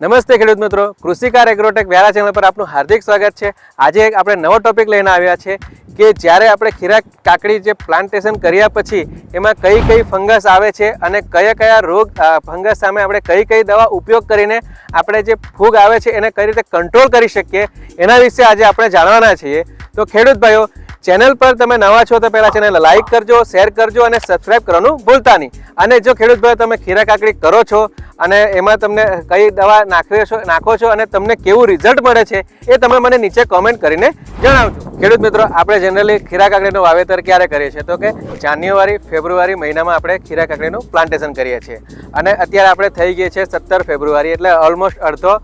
નમસ્તે ખેડૂત મિત્રો. કૃષિકાર એગ્રોટેક વ્યારા ચેનલ પર આપનું હાર્દિક સ્વાગત છે. આજે આપણે નવો ટોપિક લઈને આવ્યા છે કે જ્યારે આપણે ખીરા કાકડી જે પ્લાન્ટેશન કર્યા પછી એમાં કઈ કઈ ફંગસ આવે છે અને કયા કયા રોગ ફંગસ સામે આપણે કઈ કઈ દવા ઉપયોગ કરીને આપણે જે ફૂગ આવે છે એને કઈ રીતે કંટ્રોલ કરી શકીએ એના વિશે આજે આપણે જાણવાના છીએ. તો ખેડૂત ભાઈઓ ચેનલ પર તમે નવા છો તો પહેલા ચેનલ લાઈક કરજો શેર કરજો અને સબસ્ક્રાઇબ કરવાનું ભૂલતા નહીં. અને જો ખેડૂત ભાઈ તમે ખીરા કાકડી કરો છો અને એમાં તમને કઈ દવા નાખવી છો નાખો છો અને તમને કેવું રિઝલ્ટ મળે છે એ તમે મને નીચે કોમેન્ટ કરીને જણાવજો. ખેડૂત મિત્રો, આપણે જનરલી ખીરા કાકડીનું વાવેતર ક્યારે કરીએ છીએ? તો કે જાન્યુઆરી, ફેબ્રુઆરી મહિનામાં આપણે ખીરા કાકડીનું પ્લાન્ટેશન કરીએ છીએ. અને અત્યારે આપણે થઈ ગઈ છે સત્તર ફેબ્રુઆરી, એટલે ઓલમોસ્ટ અડધો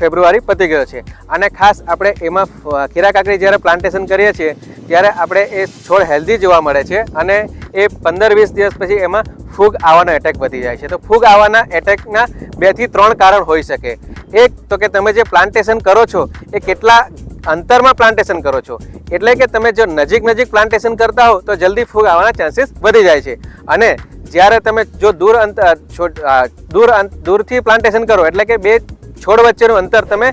ફેબ્રુઆરી પતી ગયો છે. અને ખાસ આપણે એમાં ખીરા કાકડી જ્યારે પ્લાન્ટેશન કરીએ છીએ, ત્યારે આપણે એ છોડ હેલ્ધી જોવા મળે છે અને એ પંદર વીસ દિવસ પછી એમાં ફૂગ આવવાનો એટેક વધી જાય છે. તો ફૂગ આવવાના એટેકના બેથી ત્રણ કારણ હોઈ શકે. એક, તો કે તમે જે પ્લાન્ટેશન કરો છો, એ કેટલા અંતરમાં પ્લાન્ટેશન કરો છો? એટલે કે તમે જો નજીક નજીક પ્લાન્ટેશન કરતા હો, તો જલ્દી ફૂગ આવવાના ચાન્સીસ વધી જાય છે. અને જ્યારે તમે જો દૂર અંત દૂર દૂરથી પ્લાન્ટેશન કરો, એટલે કે બે છોડ વચ્ચેનું અંતર તમે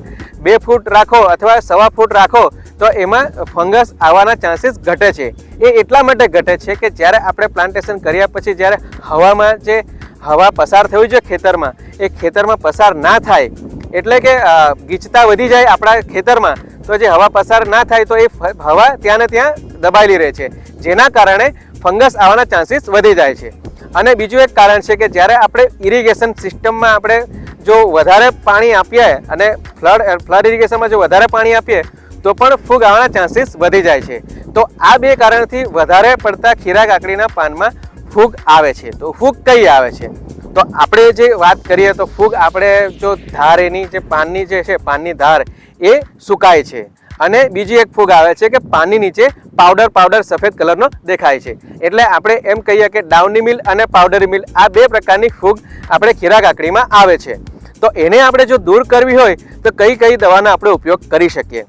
બે ફૂટ રાખો અથવા સવા ફૂટ રાખો, તો એમાં ફંગસ આવવાના ચાન્સીસ ઘટે છે. એ એટલા માટે ઘટે છે કે જ્યારે આપણે પ્લાન્ટેશન કર્યા પછી જ્યારે હવામાં જે હવા પસાર થયું છે ખેતરમાં, એ ખેતરમાં પસાર ના થાય, એટલે કે ગીચતા વધી જાય આપણા ખેતરમાં, તો જે હવા પસાર ના થાય તો એ હવા ત્યાં ને ત્યાં દબાયેલી રહે છે. જેના કારણે ફંગસ આવવાના ચાન્સીસ વધી જાય છે. અને બીજું એક કારણ છે કે જ્યારે આપણે ઇરિગેશન સિસ્ટમમાં આપણે જો વધારે પાણી આપીએ અને ફ્લડ ફ્લડ ઇરિગેશનમાં જો વધારે પાણી આપીએ, તો પણ ફૂગ આવવાના ચાન્સીસ વધી જાય છે. તો આ બે કારણથી વધારે પડતા ખીરા કાકડીના પાનમાં ફૂગ આવે છે. તો ફૂગ કઈ આવે છે? તો આપણે જે વાત કરીએ તો ફૂગ આપણે જો ધાર એની જે પાનની જે છે, પાનની ધાર, એ સુકાય છે. અને બીજી એક ફૂગ આવે છે કે પાણી નીચે પાવડર પાવડર સફેદ કલરનો દેખાય છે. એટલે આપણે એમ કહીએ કે ડાઉની મિલ અને પાવડરી મિલ આ બે પ્રકારની ફૂગ આપણે ખીરા કાકડીમાં આવે છે. તો એને આપણે જો દૂર કરવી હોય તો કઈ કઈ દવાનો આપણે ઉપયોગ કરી શકીએ?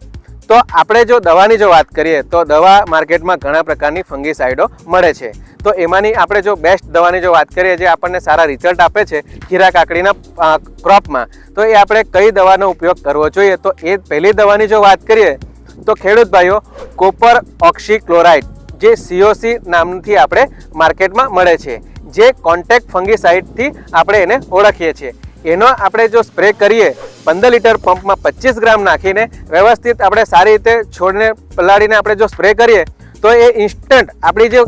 તો આપણે જો દવાની જો વાત કરીએ, તો દવા માર્કેટમાં ઘણા પ્રકારની ફંગીસાઇડો મળે છે. તો એમાંની આપણે જો બેસ્ટ દવાની જો વાત કરીએ, જે આપણને સારા રિઝલ્ટ આપે છે, ખીરા કાકડીના ક્રોપમાં તો એ આપણે કઈ દવાનો ઉપયોગ કરવો જોઈએ? તો એ પહેલી દવાની જો વાત કરીએ, તો ખેડૂત ભાઈઓ, કોપર ઓક્સી ક્લોરાઇડ જે સીઓસી નામથી આપણે માર્કેટમાં મળે છે. જે કોન્ટેક્ટ ફંગીસાઇડથી આપણે એને ઓળખીએ છીએ. એનો આપણે જો સ્પ્રે કરીએ, પંદર લીટર પંપમાં પચીસ ગ્રામ નાખીને વ્યવસ્થિત આપણે સારી રીતે છોડને પલાળીને આપણે જો સ્પ્રે કરીએ, તો એ ઇન્સ્ટન્ટ આપણી જે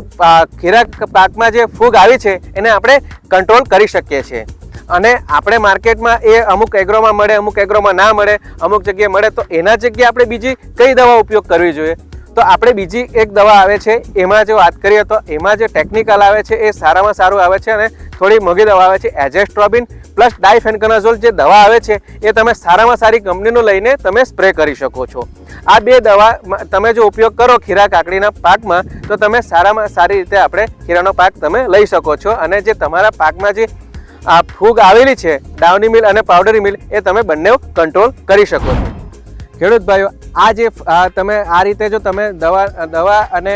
ખીરા પાકમાં જે ફૂગ આવી છે, એને આપણે કંટ્રોલ કરી શકીએ છીએ. અને આપણે માર્કેટમાં એ અમુક એગ્રોમાં મળે, અમુક એગ્રોમાં ના મળે, અમુક જગ્યાએ મળે, તો એના જગ્યાએ આપણે બીજી કઈ દવા ઉપયોગ કરવી જોઈએ? તો આપણે બીજી એક દવા આવે છે, એમાં જો વાત કરીએ, તો એમાં જે ટેકનિકલ આવે છે, એ સારામાં સારું આવે છે અને થોડી મોંઘી દવા આવે છે એજેસ્ટ્રોબિન પ્લસ ડાયફેનકનાઝોલ જે દવા આવે છે, એ તમે સારામાં સારી કંપનીનો લઈને તમે સ્પ્રે કરી શકો છો. આ બે દવા તમે જો ઉપયોગ કરો ખીરા કાકડીના પાકમાં, તો તમે સારામાં સારી રીતે આપણે ખીરાનો પાક તમે લઈ શકો છો અને જે તમારા પાકમાં જે આ ફૂગ આવેલી છે, ડાઉની મિલ અને પાવડરી મિલ, એ તમે બંને કંટ્રોલ કરી શકો છો. ખેડૂત ભાઈઓ, આ જે તમે, આ રીતે જો તમે દવા દવા અને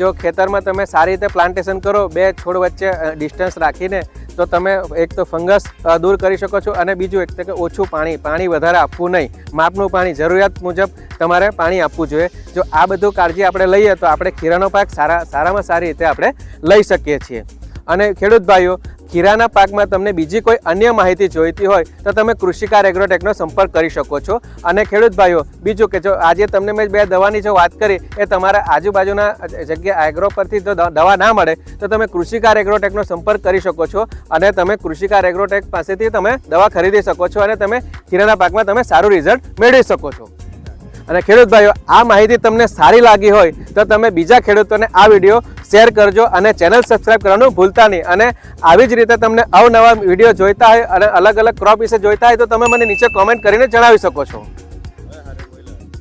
જો ખેતરમાં તમે સારી રીતે પ્લાન્ટેશન કરો, બે છોડ વચ્ચે ડિસ્ટન્સ રાખીને તો તમે એક તો ફંગસ દૂર કરી શકો છો અને બીજું એક તો કે ઓછું પાણી પાણી વધારે આપવું નહીં. માપનું પાણી, જરૂરિયાત મુજબ તમારે પાણી આપવું જોઈએ. જો આ બધું કાળજી આપણે લઈએ તો આપણે ખીરાનો પાક સારા, સારામાં સારી રીતે આપણે લઈ શકીએ છીએ. અને ખેડૂત ભાઈઓ ખીરાના પાકમાં તમને બીજી કોઈ અન્ય માહિતી જોઈતી હોય તો તમે કૃષિકાર એગ્રોટેકનો સંપર્ક કરી શકો છો. અને ખેડૂત ભાઈઓ, બીજું કે જો આજે તમને મેં બે દવાની જો વાત કરી, એ તમારા આજુબાજુના જગ્યા એગ્રો પરથી જો દવા ના મળે, તો તમે કૃષિકાર એગ્રોટેકનો સંપર્ક કરી શકો છો અને તમે કૃષિકાર એગ્રોટેક પાસેથી તમે દવા ખરીદી શકો છો અને તમે ખીરાના પાકમાં તમે સારું રિઝલ્ટ મેળવી શકો છો. અને ખેડૂત ભાઈઓ, આ માહિતી તમને સારી લાગી હોય તો તમે બીજા ખેડૂતોને આ વીડિયો શેર કરજો અને ચેનલ સબસ્ક્રાઈબ કરવાનું ભૂલતા નહીં. અને આવી જ રીતે તમને અવનવા વીડિયો જોઈતા હોય અને અલગ અલગ ક્રોપ વિશે જોઈતા હોય તો તમે મને નીચે કોમેન્ટ કરીને જણાવી શકો છો.